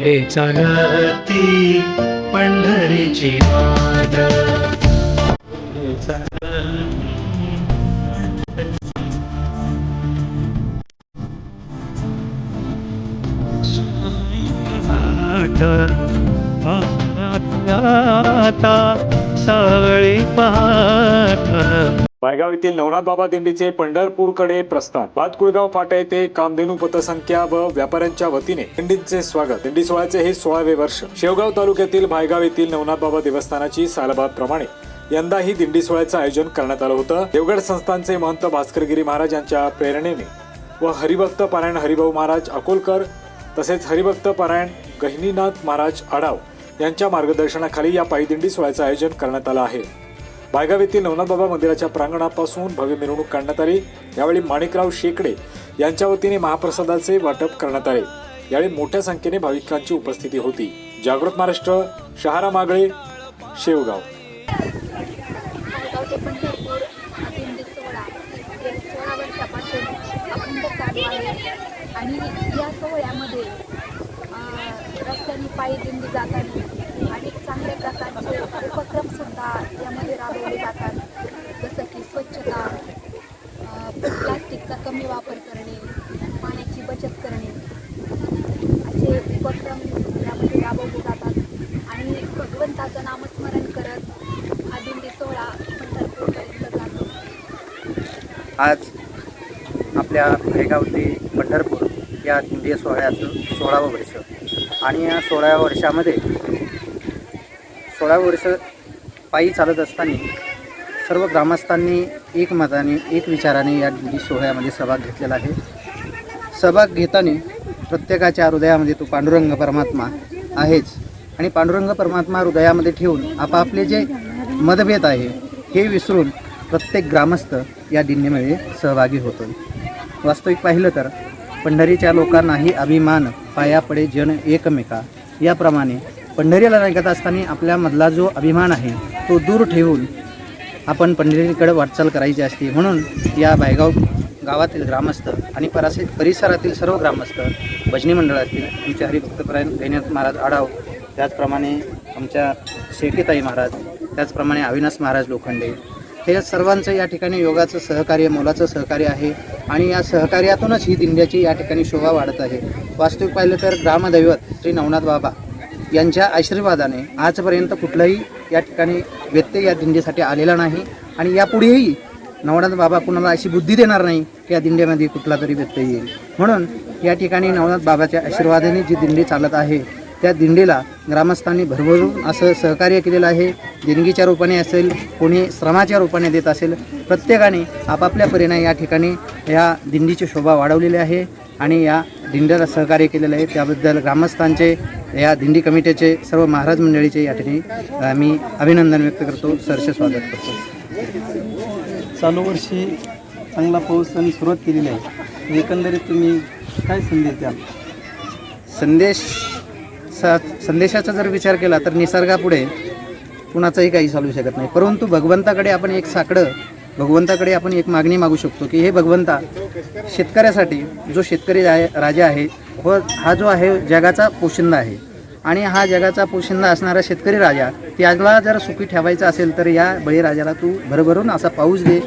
पुढे चालती पंढरीची वाट आता सावळी पाठ वायगाव येथील नवनाथ बाबा दिंडीचे पंढरपूरकडे प्रस्थान. भातकुळगाव फाटा येथे कामधेनू पथसंख्या व व्यापाऱ्यांच्या वतीने दिंडीचे स्वागत. दिंडी सोहळ्याचे हे सोळावे वर्ष. शेवगाव तालुक्यातील भायगाव येथील नवनाथ बाबा देवस्थानाची सालबाद प्रमाणे यंदाही दिंडी सोहळ्याचं आयोजन करण्यात आलं होतं. देवगड संस्थानचे महंत भास्करगिरी महाराज यांच्या प्रेरणेने व हरिभक्त पारायण हरिभाऊ महाराज अकोलकर तसेच हरिभक्त पारायण गहिनीनाथ महाराज आडाव यांच्या मार्गदर्शनाखाली या पायी दिंडी सोहळ्याचं आयोजन करण्यात आलं आहे. भायगाव येथील नवनाथबाबा मंदिराच्या प्रांगणापासून भव्य मिरवणूक काढण्यात आली. यावेळी माणिकराव शेकडे यांच्या वतीने महाप्रसादाचे वाटप करण्यात आले. यावेळी मोठ्या संख्येने भाविकांची उपस्थिती होती. जागृत महाराष्ट्र शहारा मागळे शेवगाव. आणि या सोहळ्यामध्ये रस्त्याने पायी दिंडी जाताना अनेक चांगल्या प्रकारचे उपक्रमसुद्धा यामध्ये राबवले जातात. जसं की स्वच्छता प्लास्टिकचा कमी वापर करणे पाण्याची बचत करणे. असे उपक्रम यामध्ये राबवले जातात. आणि भगवंताचं नामस्मरण करत हा दिंडी सोहळा पंढरपूरपर्यंत जातो. आज आपल्या भेगाव ते पंढरपूर या दिंडी सोहळ्याचं सोळावं वर्ष. आणि या सोळाव्या वर्षामध्ये सोळावं वर्ष पायी चालत असताना सर्व ग्रामस्थांनी एक मताने एक विचाराने या दिंडी सोहळ्यामध्ये सहभाग घेतलेला आहे. सहभाग घेताना प्रत्येकाच्या हृदयामध्ये तो पांडुरंग परमात्मा आहेच. आणि पांडुरंग परमात्मा हृदयामध्ये ठेवून आपापले जे मतभेद आहे हे विसरून प्रत्येक ग्रामस्थ या दिंडीमध्ये सहभागी होतो. वास्तविक पाहिलं तर पंढरीच्या लोकांनाही अभिमान पाया पडे जन एकमेका. याप्रमाणे पंढरीला निघत असताना आपल्यामधला जो अभिमान आहे तो दूर ठेवून आपण पंढरीकडे वाटचाल करायची असते. म्हणून या बायगाव गावातील ग्रामस्थ आणि परासे परिसरातील सर्व ग्रामस्थ भजनी मंडळ असतील आमचे हरिभक्तपरायण गैन्यात महाराज आढाव त्याचप्रमाणे आमच्या शेटीताई महाराज त्याचप्रमाणे अविनाश महाराज लोखंडे हे सर्वांचं या ठिकाणी योगाचं सहकार्य मोलाचं सहकार्य आहे. आणि या सहकार्यातूनच ही दिंड्याची या ठिकाणी शोभा वाढत आहे. वास्तविक पाहिलं तर ग्रामदैवत श्री नवनाथ बाबा यांच्या आशीर्वादाने आजपर्यंत कुठलाही या ठिकाणी व्यत्यय या दिंडीसाठी आलेला नाही. आणि यापुढेही नवनाथ बाबा कुणाला अशी बुद्धी देणार नाही की या दिंडीमध्ये कुठला तरी व्यत्यय येईल. म्हणून या ठिकाणी नवनाथ बाबाच्या आशीर्वादाने जी दिंडी चालत आहे त्या दिंडीला ग्रामस्थांनी भरभरून असं सहकार्य केलेलं आहे. देणगीच्या रूपाने असेल कोणी श्रमाच्या रूपाने देत असेल प्रत्येकाने आपापल्या परीने या ठिकाणी या दिंडीची शोभा वाढवलेली आहे. आणि या दिंडीला सहकार्य केलेलं आहे. त्याबद्दल ग्रामस्थांचे या दिंडी कमिटीचे सर्व महाराज मंडळीचे या ठिकाणी मी अभिनंदन व्यक्त करतो. सरसे स्वागत करतो. चालू वर्षी चांगला पाऊस आणि सुरुवात केलेली आहे. एकंदरीत तुम्ही काय संदेश द्याल? संदेश सा संदेशाचा जर विचार केला तर निसर्गापुढे कुणाचंही काही चालू शकत नाही. परंतु भगवंताकडे आपण एक साकडं भगवंताकडे आपण एक मागणी मागू शकतो की हे भगवंता शेतकऱ्यासाठी जो शेतकरी आहे राजा आहे व हा जो आहे जगाचा पोशिंदा आहे. आणि हा जगाचा पोशिंदा असणारा शेतकरी राजा त्याला जर सुखी ठेवायचा असेल तर या बळीराजाला तू भरभरून असा पाऊस दे